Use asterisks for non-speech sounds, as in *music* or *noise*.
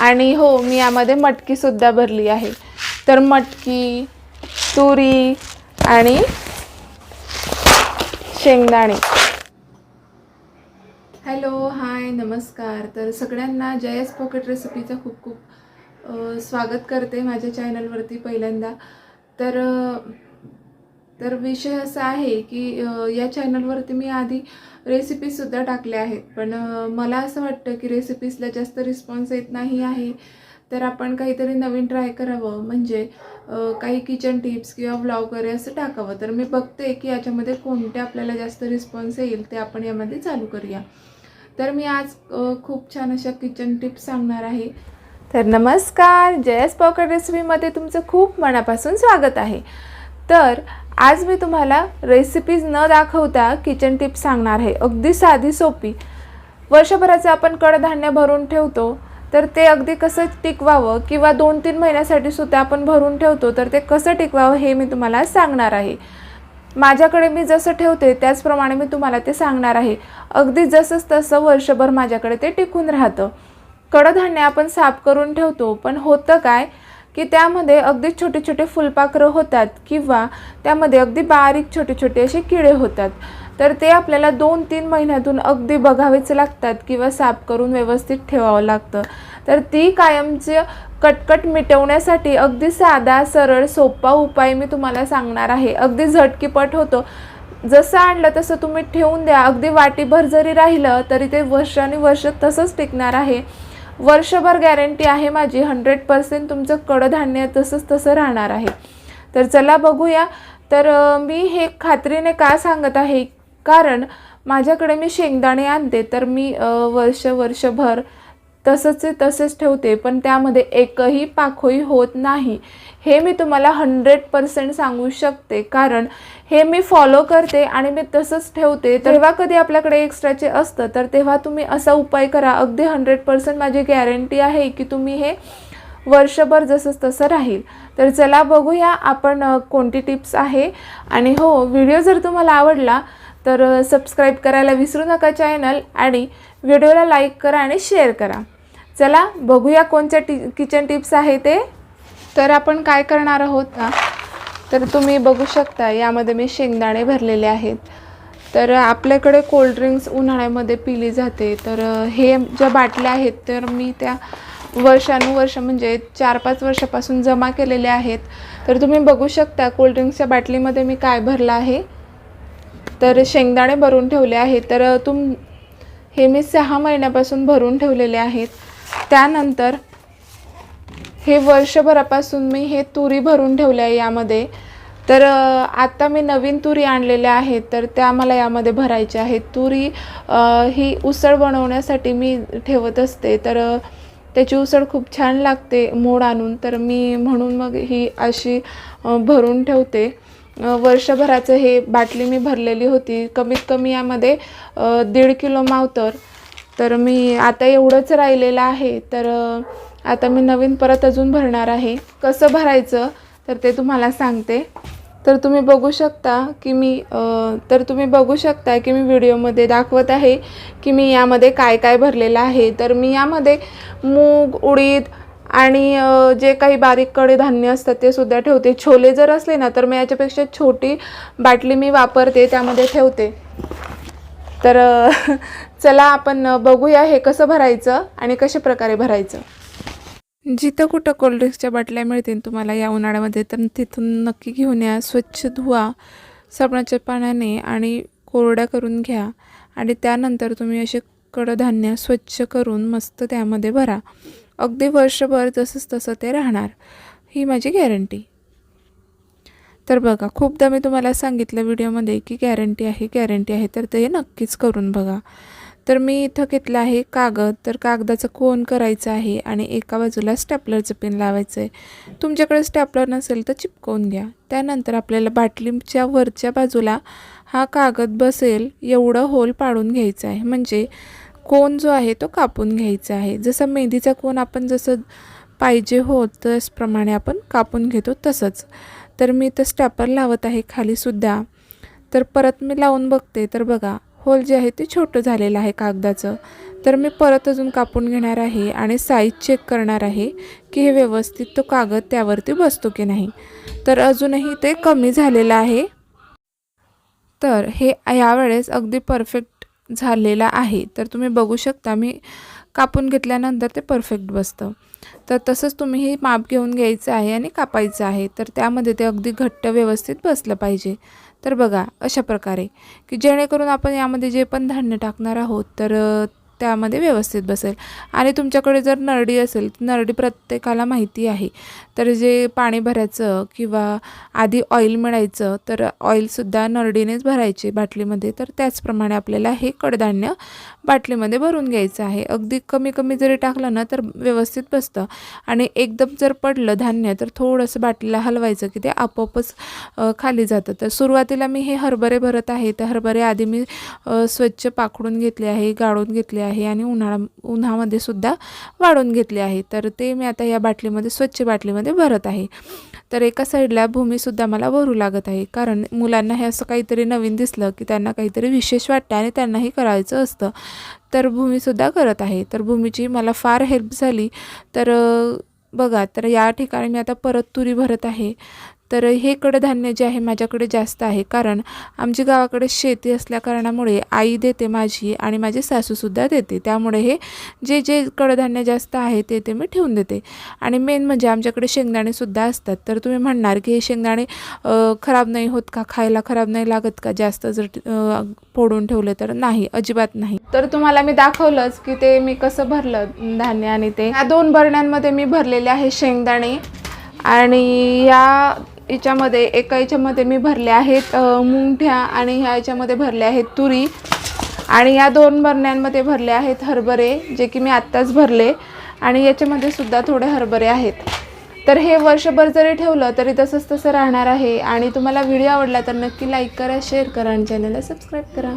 आणि हो मी यामध्ये मटकीसुद्धा भरली आहे. तर मटकी तुरी आणि शेंगदाणे. हॅलो हाय नमस्कार. तर सगळ्यांना जयस पॉकेट रेसिपीचं खूप खूप स्वागत करते माझ्या चॅनलवरती पहिल्यांदा. तर तर विषय असा आहे की या चॅनलवरती मी आधी रेसिपीसुद्धा टाकल्या आहेत. पण मला असं वाटतं की रेसिपीजला जास्त रिस्पॉन्स येत नाही आहे. तर आपण काहीतरी नवीन ट्राय करावं. म्हणजे काही किचन टिप्स किंवा व्लॉग वगैरे असं टाकावं. तर मी बघते की याच्यामध्ये कोणते आपल्याला जास्त रिस्पॉन्स येईल ते आपण यामध्ये चालू करूया. तर मी आज खूप छान अशा किचन टिप्स सांगणार आहे. तर नमस्कार. जयस पॉकेट रेसिपीमध्ये तुमचं खूप मनापासून स्वागत आहे. तर आज मी तुम्हाला रेसिपीज न दाखवता किचन टिप्स सांगणार आहे. अगदी साधी सोपी. वर्षभराचं आपण कडधान्य भरून ठेवतो तर ते अगदी कसं टिकवावं किंवा दोन तीन महिन्यासाठी सुद्धा आपण भरून ठेवतो तर ते कसं टिकवावं हे मी तुम्हाला सांगणार आहे. माझ्याकडे मी जसं ठेवते त्याचप्रमाणे मी तुम्हाला ते सांगणार आहे. अगदी जसंच तसं वर्षभर माझ्याकडे ते टिकून राहतं. कडधान्य आपण साफ करून ठेवतो पण होतं काय? की त्यामध्ये अगदी छोटे छोटे फुलपाखरं होतात किंवा त्यामध्ये अगदी बारीक छोटे छोटे असे किडे होतात. तर ते आपल्याला दोन तीन महिन्यातून अगदी बघावेच लागतात किंवा साफ करून व्यवस्थित ठेवावं लागतं. तर ती कायमचे कटकट मिटवण्यासाठी अगदी साधा सरळ सोपा उपाय मी तुम्हाला सांगणार आहे. अगदी झटकीपट होतो. जसं आणलं तसं तुम्ही ठेवून द्या. अगदी वाटीभर जरी राहिलं तरी ते वर्षानुवर्ष तसंच टिकणार आहे. वर्षभर गॅरंटी आहे माझी. हंड्रेड पर्सेंट तुमचं कडधान्य तसंच तसं राहणार आहे. तर चला बघूया. तर मी हे खात्रीने का सांगत आहे? कारण माझ्याकडे मी शेंगदाणे आणते. तर मी वर्ष वर्षभर तसंच तसेच ठेवते पण त्यामध्ये एकही पाखोई होत नाही. हे मी तुम्हाला हंड्रेड पर्सेंट सांगू शकते कारण हे मी फॉलो करते आणि मी तसंच ठेवते. तेव्हा कधी आपल्याकडे एक्स्ट्राचे असतं तर तेव्हा तुम्ही असा उपाय करा. अगदी हंड्रेड पर्सेंट माझी गॅरंटी आहे की तुम्ही हे वर्षभर जसंच तसं राहील. तर चला बघूया आपण कोणती टिप्स आहे. आणि हो व्हिडिओ जर तुम्हाला आवडला तर सबस्क्राईब करायला विसरू नका चॅनल आणि व्हिडिओला लाईक करा आणि शेअर करा. चला बघूया कोणत्या टी किचन टिप्स आहे ते. तर आपण काय करणार आहोत ना तर तुम्ही बघू शकता यामध्ये मी शेंगदाणे भरलेले आहेत. तर आपल्याकडे कोल्ड्रिंक्स उन्हाळ्यामध्ये पिली जाते. तर हे ज्या बाटल्या आहेत तर मी त्या वर्षानुवर्ष म्हणजे चार पाच वर्षापासून जमा केलेले आहेत. तर तुम्ही बघू शकता कोल्ड्रिंक्सच्या बाटलीमध्ये मी काय भरलं आहे. तर शेंगदाणे भरून ठेवले आहेत. तर तुम हे मी सहा महिन्यापासून भरून ठेवलेले आहेत. त्यानंतर हे वर्षभरापासून मी हे तुरी भरून ठेवल्या आहे यामध्ये. तर आत्ता मी नवीन तुरी आणलेल्या आहेत तर त्या मला यामध्ये भरायच्या आहेत. तुरी ही उसळ बनवण्यासाठी मी ठेवत असते तर त्याची उसळ खूप छान लागते मोड आणून. तर मी म्हणून मग ही अशी भरून ठेवते. वर्षभराचं हे बाटली मी भरलेली होती. कमीत कमी यामध्ये दीड किलो मावतर. तर मी आता एवढंच राहिलेलं आहे. तर आता मी नवीन परत अजून भरणार आहे. कसं भरायचं? तर ते तुम्हाला सांगते. तर तुम्ही बघू शकता की मी तर तुम्ही बघू शकता की मी व्हिडिओमध्ये दाखवत आहे की मी यामध्ये काय काय भरलेलं आहे. तर मी यामध्ये मूग उडीद आणि जे काही बारीक कडधान्य असतात ते सुद्धा ठेवते. छोले जर असले ना तर मी याच्यापेक्षा छोटी बाटली मी वापरते त्यामध्ये ठेवते. तर *laughs* चला आपण बघूया हे कसं भरायचं आणि कशा प्रकारे भरायचं. जिथं कुठं कोल्ड्रिंक्सच्या बाटल्या मिळतील तुम्हाला या उन्हाळ्यामध्ये तर तिथून नक्की घेऊन या. स्वच्छ धुवा साबणाच्या पाण्याने आणि कोरड्या करून घ्या. आणि त्यानंतर तुम्ही असे कडधान्य स्वच्छ करून मस्त त्यामध्ये भरा. अगदी वर्षभर जसंच तसं ते राहणार. ही माझी गॅरंटी तर बघा खूपदा मी तुम्हाला सांगितलं व्हिडिओमध्ये की गॅरंटी आहे गॅरंटी आहे तर ते नक्कीच करून बघा. तर मी इथं घेतलं आहे कागद तर कागदाचं कोन करायचं आहे आणि एका बाजूला स्टॅपलरचं पिन लावायचं आहे तुमच्याकडे स्टॅपलर नसेल तर चिपकवून घ्या. त्यानंतर आपल्याला बाटलीच्या वरच्या बाजूला हा कागद बसेल एवढं होल पाडून घ्यायचं आहे. म्हणजे कोन जो आहे तो कापून घ्यायचा आहे. जसं मेहंदीचा कोन आपण जसं पाहिजे होत त्याचप्रमाणे आपण कापून घेतो तसंच. तर मी इथं स्टॅपर लावत आहे खालीसुद्धा तर परत मी लावून बघते तर बघा होल जे आहे ते छोटं झालेलं आहे कागदाचं. तर मी परत अजून कापून घेणार आहे आणि साईज चेक करणार आहे की हे व्यवस्थित तो कागद त्यावरती बसतो की नाही. तर अजूनही ते कमी झालेलं आहे. तर हे यावेळेस अगदी परफेक्ट झालेलं आहे. तर तुम्ही बघू शकता मी कापून घेतल्यानंतर ते परफेक्ट बसतं. तर तसंच तुम्ही हे माप घेऊन घ्यायचं आहे आणि कापायचं आहे. तर त्यामध्ये ते अगदी घट्ट व्यवस्थित बसलं पाहिजे. तर बघा अशा प्रकारे. की जेणेकरून आपण यामध्ये जे पण धान्य टाकणार आहोत तर त्यामध्ये व्यवस्थित बसेल. आणि तुमच्याकडे जर नरडी असेल नरडी प्रत्येकाला माहिती आहे तर जे पाणी भरायचं किंवा आधी ऑइल मिळायचं तर ऑइलसुद्धा नरडीनेच भरायचे बाटलीमध्ये तर त्याचप्रमाणे आपल्याला हे कडधान्य बाटलीमध्ये भरून घ्यायचं आहे. अगदी कमी कमी जरी टाकलं ना तर व्यवस्थित बसतं. आणि एकदम जर पडलं धान्य तर थोडंसं बाटलीला हलवायचं की ते आपोआपच खाली जातं. तर सुरुवातीला मी हे हरभरे भरत आहे. तर हरभरे आधी मी स्वच्छ पाखडून घेतले आहे गाळून घेतले आहे आणि उन्हाळा उन्हामध्ये सुद्धा वाढून घेतले आहे. तर ते मी आता या बाटलीमध्ये स्वच्छ बाटलीमध्ये भरत आहे. तर एका साईडला भूमीसुद्धा मला भरू लागत आहे. कारण मुलांना हे असं काहीतरी नवीन दिसलं की त्यांना काहीतरी विशेष वाटतं आणि त्यांनाही करायचं असतं. तर भूमीसुद्धा करत आहे. तर भूमीची मला फार हेल्प झाली. तर बघा तर या ठिकाणी मी आता परत तुरी भरत आहे. तर हे कडधान्य जे आहे माझ्याकडे जास्त आहे. कारण आमची गावाकडे शेती असल्याकारणामुळे आई देते माझी आणि माझी सासूसुद्धा देते. त्यामुळे हे जे जे कडधान्य जास्त आहे ते ते मी ठेवून देते. आणि मेन म्हणजे आमच्याकडे शेंगदाणेसुद्धा असतात. तर तुम्ही म्हणणार की हे शेंगदाणे खराब नाही होत का? खायला खराब नाही लागत का? जास्त जर फोडून ठेवले तर नाही अजिबात नाही. तर तुम्हाला मी दाखवलंच की ते मी कसं भरलं धान्य आणि ते. या दोन भरण्यांमध्ये मी भरलेले आहे शेंगदाणे. आणि या याच्यामध्ये एका याच्यामध्ये मी भरले आहेत मुंगठ्या आणि ह्या याच्यामध्ये भरले आहेत तुरी. आणि या दोन बरण्यांमध्ये भरले आहेत हरभरे जे की मी आत्ताच भरले. आणि याच्यामध्ये सुद्धा थोडे हरभरे आहेत. तर हे वर्षभर जरी ठेवलं तरी तसंच तसं राहणार आहे. आणि तुम्हाला व्हिडिओ आवडला तर नक्की लाईक करा शेअर करा आणि चॅनलला सबस्क्राईब करा.